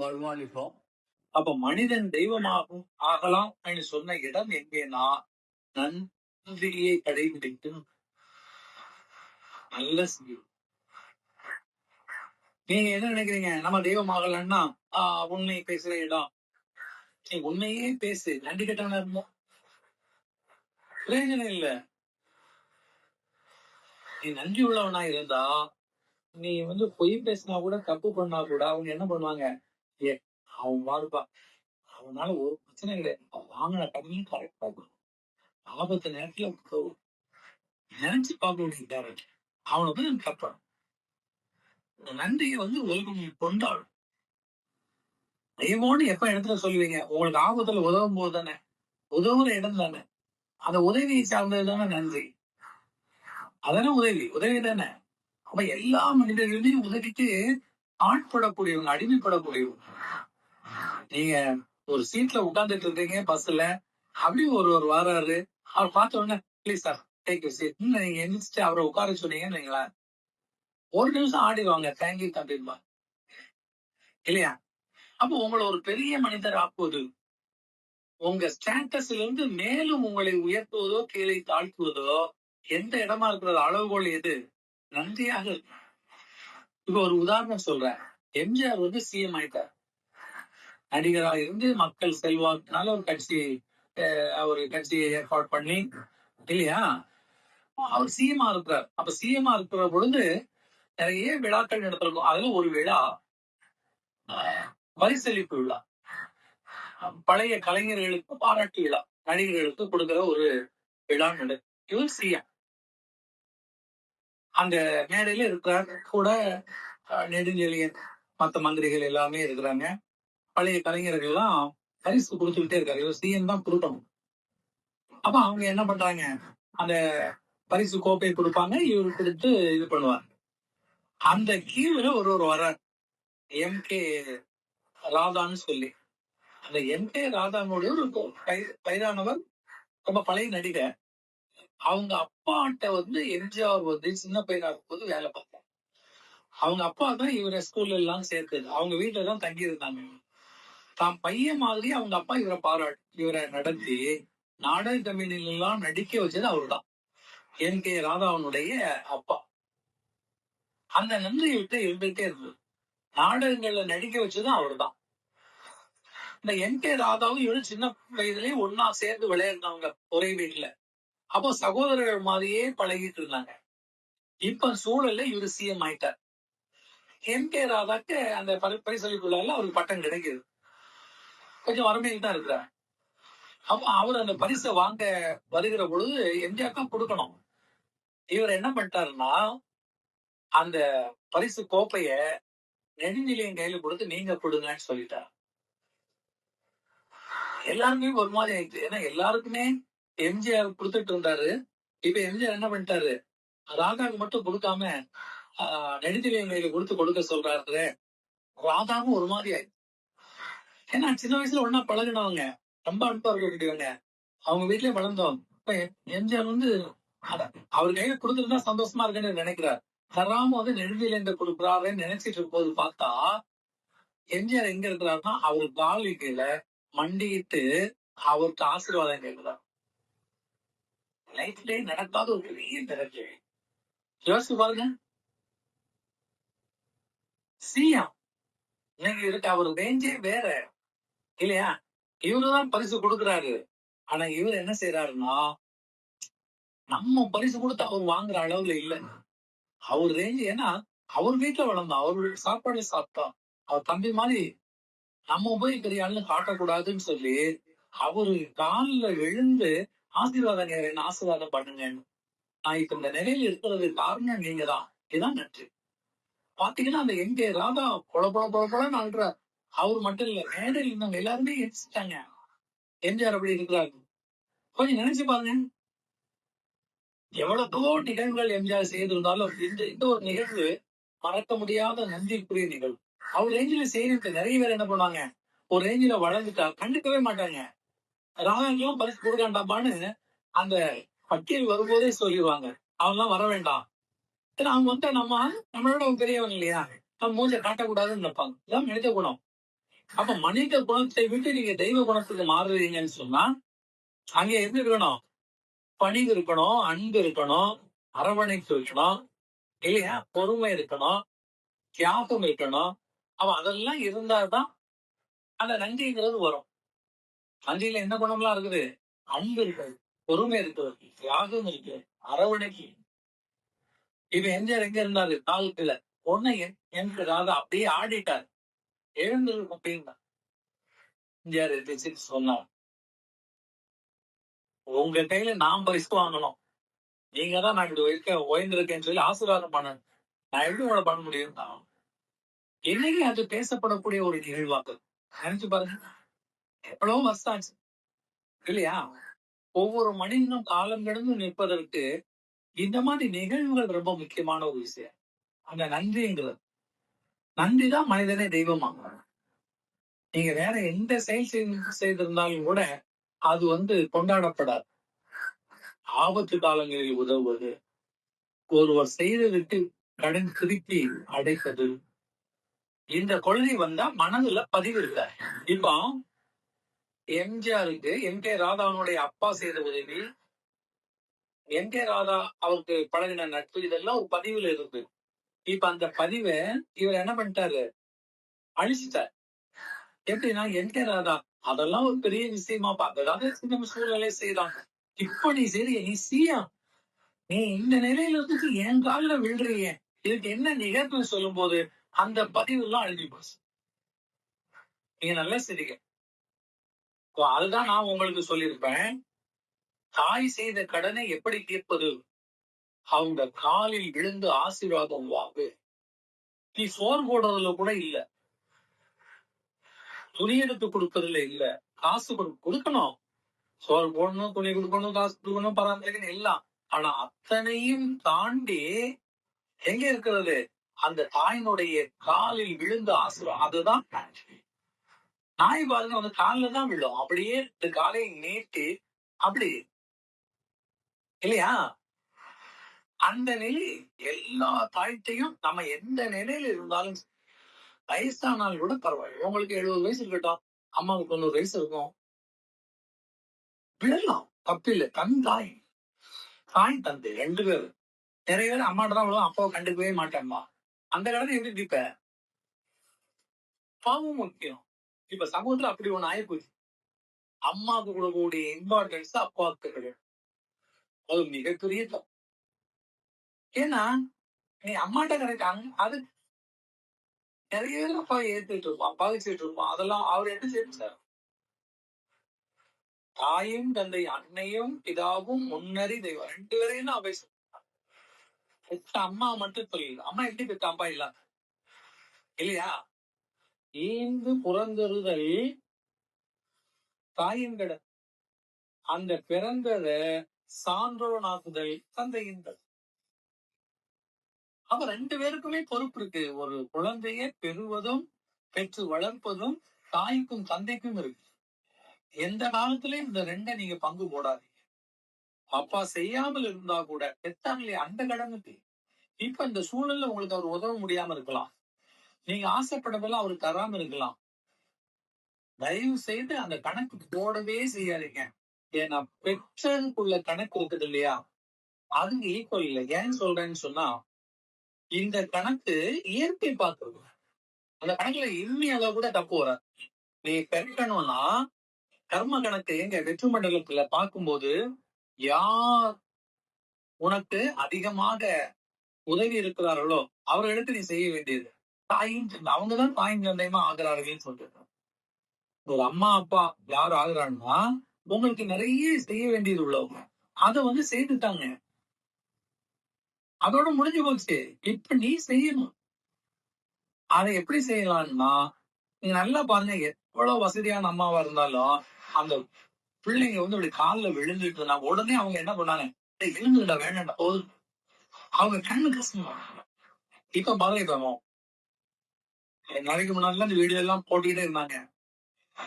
வருவாளிப்போம் அப்ப மனிதன் தெய்வமாகும் ஆகலாம் என்று சொன்ன இடம் எங்கேனா நன்றியை கடைபிடித்து நல்ல செய்யும் நீங்க என்ன நினைக்கிறீங்க? நம்ம தெய்வம் ஆகலன்னா ஆஹ் உண்மை பேசுற இடம். நீ உண்மையே பேசு. நன்றி கெட்டவனா இருந்தோம். பிரயோஜனம் இல்ல. நீ நன்றி உள்ளவனா இருந்தா நீ வந்து பொய் பேசினா கூட தப்பு பண்ணா கூட அவங்க என்ன பண்ணுவாங்க? ஏ அவன் வாழ்ப்பா அவனால ஒரு பிரச்சனை கிடையாது அவன் வாங்கின கடனையும் கரெக்டா ஆபத்து நேரத்துல உதவும். நினைச்சு பார்க்க வேண்டியது அவனை வந்து நம்ம நன்றியை வந்து உலகம் கொண்டாடும் தெய்வம்னு எப்ப இடத்துல சொல்லுவீங்க? உங்களுக்கு ஆபத்துல உதவும் போது தானே. உதவுற இடம் தானே. அந்த உதவியை சார்ந்தது தானே நன்றி. அதானே உதவி. உதவி தானே. அப்ப எல்லா மனிதர்களுமே உதவிக்கு ஆட்படக்கூடியவங்க அடிமைப்படக்கூடியவங்க. நீங்க ஒரு சீட்ல உட்கார்ந்துட்டு இருக்கீங்க பஸ்ல அப்படி ஒருவர் வராரு. அவர் பார்த்த உடனே please sir take you seat நீங்க எந்திரிச்சிட்டு அவரை உட்கார சொன்னீங்கன்னு இல்லைங்களா ஒரு நிமிஷம் ஆடிடுவாங்க தேங்க்யூ அப்படின்பா இல்லையா? அப்போ உங்களை ஒரு பெரிய மனிதர் ஆக்குவது உங்க ஸ்டேட்டஸ்ல இருந்து மேலும் உங்களை உயர்த்துவதோ கீழே தாழ்த்துவதோ எந்த இடமா இருக்கிறது அளவுகோல் எது? நன்றியாக இருக்கும் இப்ப ஒரு உதாரணம் சொல்றேன். எம்ஜிஆர் வந்து சிஎம் ஆயிட்டார். நடிகராக இருந்து மக்கள் செல்வாக்குனால ஒரு கட்சி அவர் ஒரு கட்சியை ஏற்பாடு பண்ணி இல்லையா? அவர் சிஎம்ஆ இருக்கிறார். அப்ப சிஎம்ஆ இருக்கிற பொழுது நிறைய விழாக்கள் நடத்திருக்கும். அதுல ஒரு விழா வரிசெழிப்பு விழா. பழைய கலைஞர்களுக்கு பாராட்டு விழா. நடிகர்களுக்கு கொடுக்கிற ஒரு விழா நடக்கும் இவர் சிஎம் அந்த மேடையில இருக்கிறார் கூட நெடுஞ்செழியன் மத்த மந்திரிகள் எல்லாமே இருக்கிறாங்க. பழைய கலைஞர்கள் எல்லாம் பரிசு கொடுத்துக்கிட்டே இருக்காரு. இவர் சிஎம் தான் கொடுக்கணும். அப்ப அவங்க என்ன பண்றாங்க? அந்த பரிசு கோப்பையை கொடுப்பாங்க. இவர் கொடுத்து இது பண்ணுவார். அந்த கீழ ஒரு ஒரு வர்றார். எம் கே ராதான்னு சொல்லி. அந்த எம் கே ராதானுடைய ஒரு வய- வயதானவர் ரொம்ப பழைய நடிகர். அவங்க அப்பாட்ட வந்து எம்ஜிஆர் வந்து சின்ன பையனா இருக்கும்போது வேலை பார்த்தேன் அவங்க அப்பா தான் இவரை ஸ்கூல்ல எல்லாம் சேர்த்தது. அவங்க வீட்டுல தான் தங்கி இருந்தாங்க தான் பையன் மாதிரி அவங்க அப்பா இவரை பாராட்டு இவரை நடத்தி நாடக கம்பெனில எல்லாம் நடிக்க வச்சது அவருதான். என் கே ராதாவனுடைய அப்பா. அந்த நன்றி விட்டு இருந்துகிட்டே இருந்தது. நாடகங்கள்ல நடிக்க வச்சதும் அவர்தான். இந்த என் கே ராதாவும் இவரும் சின்ன வயதுலயே ஒன்னா சேர்ந்து விளையாடினவங்க ஒரே வீட்டுல. அப்போ சகோதரர்கள் மாதிரியே பழகிட்டு இருந்தாங்க. இப்ப சூழல்ல இவரு சிஎம் ஆயிட்டார். எம் கே ராதாக்கு அந்த பரி- அவருக்கு பட்டம் கிடைக்குது. கொஞ்சம் வறுமையில் தான் இருக்கிறார். அப்ப அவர் அந்த பரிசை வாங்க வருகிற பொழுது எம்ஜிஆர் தான் கொடுக்கணும். இவர் என்ன பண்ணிட்டாருன்னா அந்த பரிசு கோப்பைய நெடுநிலையின் கையில கொடுத்து நீங்க கொடுங்கன்னு சொல்லிட்டார். எல்லாருமே ஒரு மாதிரி ஆயிடுச்சு ஏன்னா எல்லாருக்குமே எம்ஜிஆர் கொடுத்துட்டு இருந்தாரு. இப்ப எம்ஜிஆர் என்ன பண்ணிட்டாரு? ராதாவுக்கு மட்டும் கொடுக்காம ஆஹ், கொடுத்து கொடுக்க சொல்றாரு ராதாவும் ஒரு மாதிரி ஆயிடுச்சு. ஏன்னா சின்ன வயசுல ஒன்னா பழகினவங்க ரொம்ப அன்பா இருக்கக்கூடியவங்க அவங்க வீட்லயே வளர்ந்தோம். இப்ப எம்ஜிஆர் வந்து அத- அவர் கையில கொடுத்துருந்தா சந்தோஷமா இருக்குன்னு நினைக்கிறார். தராம வந்து நெடுஞ்செழியன் கொடுக்குறாருன்னு நினைச்சிட்டு இருக்கும்போது பார்த்தா எம்ஜிஆர் எங்க இருக்கிறாருன்னா அவர் கால் கீழே மண்டிட்டு அவருக்கு ஆசீர்வாதம் கேட்கிறார் லைஃப்லயே நடக்காத ஒரு பெரிய நிகழ்ச்சி யோசிச்சு பாருங்க. சிஎம் இன்னைக்கு இருக்க. அவர் ரேஞ்சே வேற. இல்லையா? இவருதான் பரிசு கொடுக்குறாரு. ஆனா இவர் என்ன செய்யறாருன்னா நம்ம பரிசு கொடுத்து அவர் வாங்குற அளவுல இல்ல. அவர் ரேஞ்ச் ஏன்னா அவர் வீட்டுல வளர்ந்தோம் அவர் சாப்பாடு சாப்பிட்டோம் அவர் தம்பி மாதிரி நம்ம போய் பெரிய ஆளுன்னு காட்டக்கூடாதுன்னு சொல்லி அவரு காலில் எழுந்து ஆசீர்வாதம் என்ன ஆசீர்வாதம் பண்ணுங்க. நான் இப்ப இந்த நிலையில இருக்கிறது காரணம் நீங்க தான். இதுதான் நன்றி பாத்தீங்கன்னா அந்த எங்க ராதா பொல பொல பொல பொலன்னு அழுற அவர் மட்டும் இல்ல மேடையில் இருந்தவங்க எல்லாருமே எரிச்சிட்டாங்க எம்ஜிஆர் அப்படி இருக்கிறாரு. கொஞ்சம் நினைச்சு பாருங்க. எவ்வளவோ நிகழ்வுகள் எம்ஜிஆர் செய்திருந்தாலும் இந்த இந்த ஒரு நிகழ்வு மறக்க முடியாத நன்றிக்குரிய நிகழ்வு. அவர் ரேஞ்சில செய்யறது நிறைய பேர் என்ன பண்ணுவாங்க? ஒரு ரேஞ்சில வளர்ந்துட்டா கண்டுக்கவே மாட்டாங்க. ராகங்களும் பரிசு கொடுக்காண்டாமான்னு அந்த பட்டியல் வரும்போதே சொல்லிடுவாங்க. அவங்களாம் வர வேண்டாம். ஏன்னா அவங்க வந்து நம்ம நம்மளோட பெரியவன் இல்லையா? நம்ம மூஞ்ச காட்டக்கூடாதுன்னு நினைப்பாங்க. இதான் மனித குணம். அப்ப மனித குணத்தை விட்டு நீங்க தெய்வ குணத்துக்கு மாறுறீங்கன்னு சொன்னா அங்க எது இருக்கணும்? பணிவு இருக்கணும் அன்பு இருக்கணும் அரவணைப்பு இருக்கணும் இல்லையா? பொறுமை இருக்கணும் தியாகம் இருக்கணும். அவ அதெல்லாம் இருந்தாதான் அந்த நன்றிங்கிறது வரும். தஞ்சையில என்ன குணம்லாம் இருக்குது? அன்பு இருக்குது பொறுமை இருக்குது தியாகம் இருக்கு. அரவணைக்கு இப்ப எம்ஜிஆர் எங்க இருந்தாரு? காலத்துல ஒண்ணு எனக்கு ராதா அப்படியே ஆடிட்டார். எழுந்திருக்கும் அப்படின்னா எம்ஜிஆர் சொன்னார். உங்க கையில நாம் பரிசு வாங்கணும். நீங்க தான் நான் இப்படி இருக்க ஓய்ந்திருக்கேன்னு சொல்லி ஆசீர்வாதம் பண்ண நான் எப்படி உங்களை பண்ண முடியும்? இன்னைக்கு அது பேசப்படக்கூடிய ஒரு நிகழ்வாக்கு? நினைச்சு பாருங்க. எவ்வளவு வருஷம் ஆச்சு. இல்லையா? ஒவ்வொரு மனிதனும் காலம் கிடந்து நிற்பதற்கு இந்த மாதிரி நிகழ்வுகள் ரொம்ப முக்கியமான ஒரு விஷயம். அந்த நன்றிங்கிறது. நன்றிதான் மனிதனை தெய்வமாக நீங்க வேற எந்த செயல் செய்திருந்தாலும் கூட அது வந்து கொண்டாடப்படாது. ஆபத்து காலங்களில் உதவுவது ஒருவர் செய்ததுக்கு கடன் திருப்பி அடைப்பது. இந்த கொள்கை வந்தா மனதுல பதிவு இருக்க இப்போ எம்ஜிஆருக்கு எம் கே ராதாவனுடைய அப்பா செய்த உதவி எம் கே ராதா அவருக்கு பழகின நட்பு இதெல்லாம் ஒரு பதிவுல இருக்கு இப்ப அந்த பதிவை இவர் என்ன பண்ணிட்டாரு? அழிச்சிட்டார். எப்படின்னா எம் கே ராதா அதெல்லாம் ஒரு பெரிய விஷயமா பார்த்ததாவது சின்ன சூழ்நிலை செய்யறாங்க இப்ப நீ சரி நீ சீயா? நீ இந்த நிலையில இருந்து என் காலில் விழுறிய இதுக்கு என்ன நிகழ்வு சொல்லும் போது அந்த பதிவு எல்லாம் அழிஞ்சு போச்சு. நீங்க நல்லா சரிங்க. அதுதான் நான் உங்களுக்கு சொல்லியிருப்பேன். தாய் செய்த கடனை எப்படி தீர்ப்பது? அவங்க காலில் விழுந்து ஆசீர்வாதம் வாங்கு. நீ சோர் போடுறதுல கூட இல்ல. துணி எடுத்து கொடுக்கறதுல இல்ல. காசு கொடு கொடுக்கணும். சோறு போடணும் துணி கொடுக்கணும் காசு கொடுக்கணும் பராமரிக்கணும் எல்லாம். ஆனா அத்தனையும் தாண்டி எங்க இருக்கிறது? அந்த தாயினுடைய காலில் விழுந்த ஆசீர்வாதம் அதுதான் நாய் பாருங்க வந்து காலில் தான் விழும். அப்படியே இந்த காலை நீட்டி அப்படி. இல்லையா? அந்த நிலை எல்லா தாய்த்தையும் நம்ம எந்த நிலையில இருந்தாலும் சரி, வயசானால் கூட பரவாயில்ல. உங்களுக்கு எழுபது வயசு இருக்கட்டும். அம்மாவுக்கு தொண்ணூறு வயசு இருக்கும். விடலாம். தப்பில்லை தன் தாய். தாய் தந்தை. ரெண்டு பேர். நிறைய பேர் அம்மாட்ட தான் விழுவோம். அப்பாவை கண்டுக்கவே மாட்டேம்மா அந்த கடனை எப்படி பாவம் முக்கியம். இப்ப சமூகத்துல அப்படி ஒண்ணு ஆயிப்போச்சு. அம்மாவுக்கு கொடுக்கக்கூடிய இம்பார்ட்டன்ஸ் அப்பாவுக்கு கிடையாது. அது மிகப்பெரிய ஏன்னா நீ அம்மாட்ட கிடைக்காங்க அது நிறைய பேர் அப்பா ஏத்துட்டு இருப்போம் அப்பாவுக்கு சேர்த்து இருப்போம் அதெல்லாம் அவர் என்ன சேர்த்தார் தாயும் தந்தை அன்னையும் பிதாவும் முன்னறி தெய்வம். ரெண்டு பேரையும் நான் பேச பெத்த அம்மா மட்டும் சொல்லல அம்மா எப்படி பெற்ற அப்பா இல்ல இல்லையா? ஈந்து புறந்தறுதல் தாயின்கட அந்த பிறந்தத சான்றோனாக்குதல் தந்தையின்கள் அப்ப ரெண்டு பேருக்குமே பொறுப்பு இருக்கு. ஒரு குழந்தையை பெறுவதும் பெற்று வளர்ப்பதும் தாய்க்கும் தந்தைக்கும் இருக்கு. எந்த காலத்திலயும் இந்த ரெண்டை நீங்க பங்கு போடாதீங்க. அப்பா செய்யாமல் இருந்தா கூட பெத்தாங்களே அந்த கடனுக்கு இப்ப இந்த சூழல்ல உங்களுக்கு அவர் உதவ முடியாம இருக்கலாம். நீங்க ஆசைப்படவெல்லாம் அவருக்கு தராம இருக்கலாம். தயவு செய்து அந்த கணக்கு போடவே செய்யாதீங்க. ஏன்னா பெற்றதுக்குள்ள கணக்கு இருக்குது இல்லையா? அதுக்கு ஈக்குவல் இல்லை. ஏன் சொல்றேன்னு சொன்னா இந்த கணக்கு இயற்கை பார்க்கறது அந்த கணக்குல இம்மி அளவு கூட தப்பு வராது. நீ பெருக்கணும்னா கர்ம கணக்கு எங்க வெற்று மண்டலத்துல பார்க்கும்போது யார் உனக்கு அதிகமாக உதவி இருக்கிறார்களோ அவர்களுக்கு நீ செய்ய வேண்டியது. தாயின் அவங்கதான் தாயின் தந்தையமா ஆகிறார்கள் சொல்றாங்க ஒரு அம்மா அப்பா யார் ஆகுறாங்கன்னா உங்களுக்கு நிறைய செய்ய வேண்டியது உள்ளவங்க. அதை வந்து செய்துட்டாங்க அதோட முடிஞ்சு போச்சு. இப்ப நீ செய்யணும். அதை எப்படி செய்யலாம்னா நீங்க நல்லா பாருங்க எவ்வளவு வசதியான அம்மாவா இருந்தாலும் அந்த பிள்ளைங்க வந்து அப்படி காலில் விழுந்துட்டு இருந்தா உடனே அவங்க என்ன பண்ணாங்க "டேய், வேண்டாம் அவங்க கண்ணு கஷ்டமா இப்ப பாருங்க இப்ப நாளைக்கு முன்னாடி இந்த வீடியோ எல்லாம் போட்டுக்கிட்டே இருந்தாங்க.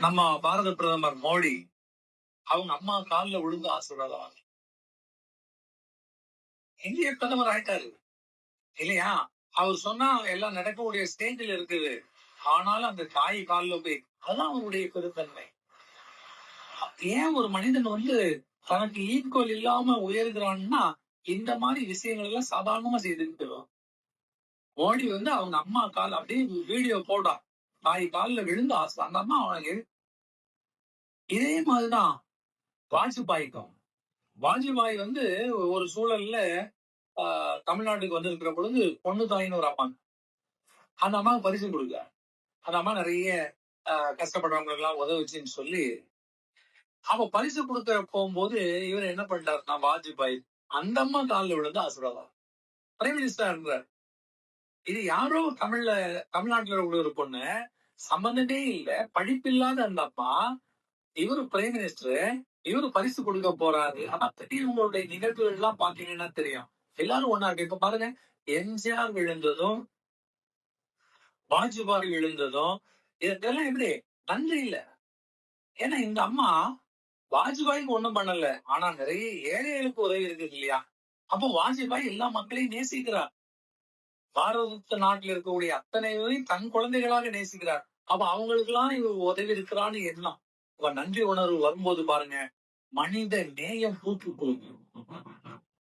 நம்ம பாரத பிரதமர் மோடி அவங்க அம்மா கால்ல விழுந்து ஆசீர்வாதம். இந்திய பிரதமர் ஆயிட்டாரு. இல்லையா? அவர் சொன்னா எல்லாம் நடக்கக்கூடிய ஸ்டேஜில் இருக்குது. ஆனாலும் அந்த தாய் காலில் போய் அதான் அவருடைய பெருத்தன்மை ஏன் ஒரு மனிதன் வந்து தனக்கு ஈக்குவல் இல்லாம உயர்கிறான்னா இந்த மாதிரி விஷயங்கள் எல்லாம் சாதாரணமா செய்துட்டு மோடி வந்து அவங்க அம்மா கால் அப்படியே வீடியோ போடுறான் தாய் காலில் விழுந்து ஆசை. அந்த அம்மா அவனுக்கு இதே மாதிரிதான் வாஜ்பாய்க்கும். வாஜ்பாய் வந்து ஒரு சூழல்ல ஆஹ், தமிழ்நாட்டுக்கு வந்திருக்கிற பொழுது பொண்ணு தாயின்னு ஒரு அம்மா. அந்த அம்மாவுக்கு பரிசு கொடுக்க. அந்த அம்மா நிறைய கஷ்டப்படுறவங்களுக்கெல்லாம் கஷ்டப்படுறவங்களுக்கு எல்லாம் உதவுச்சுன்னு சொல்லி அவ பரிசு கொடுக்க போகும்போது இவர் என்ன பண்ணிட்டாருன்னா வாஜ்பாய் அந்த அம்மா காலில் விழுந்து ஆசீர்வாதம். பிரைம் மினிஸ்டர் இது யாரோ தமிழ்ல தமிழ்நாட்டுல உள்ள ஒரு பொண்ணு சம்பந்தமே இல்ல படிப்பில்லாத அந்த அம்மா இவரு பிரைம் மினிஸ்டர் இவரு பரிசு கொடுக்க போறாரு. ஆனா திடீர் உங்களுடைய நிகழ்வுகள் எல்லாம் பாத்தீங்கன்னா தெரியும். எல்லாரும் ஒன்னா இருக்கு. இப்ப பாருங்க எம்ஜிஆர் விழுந்ததும் வாஜ்பாய் விழுந்ததும் இதெல்லாம் எப்படி? நன்றி இல்ல. ஏன்னா இந்த அம்மா வாஜ்பாய்க்கு ஒண்ணும் பண்ணல. ஆனா நிறைய ஏழைகளுக்கு உதவி இருக்குது இல்லையா? அப்போ வாஜ்பாய் எல்லா மக்களையும் நேசிக்கிறார். பாரத நாட்டில் இருக்கக்கூடிய அத்தனை தன் குழந்தைகளாக நேசிக்கிறார். அப்ப அவங்களுக்கு எல்லாம் இவர் உதவி இருக்கிறான்னு எண்ணம். இப்ப நன்றி உணர்வு வரும்போது பாருங்க மனித நேயம் பூத்து போகும்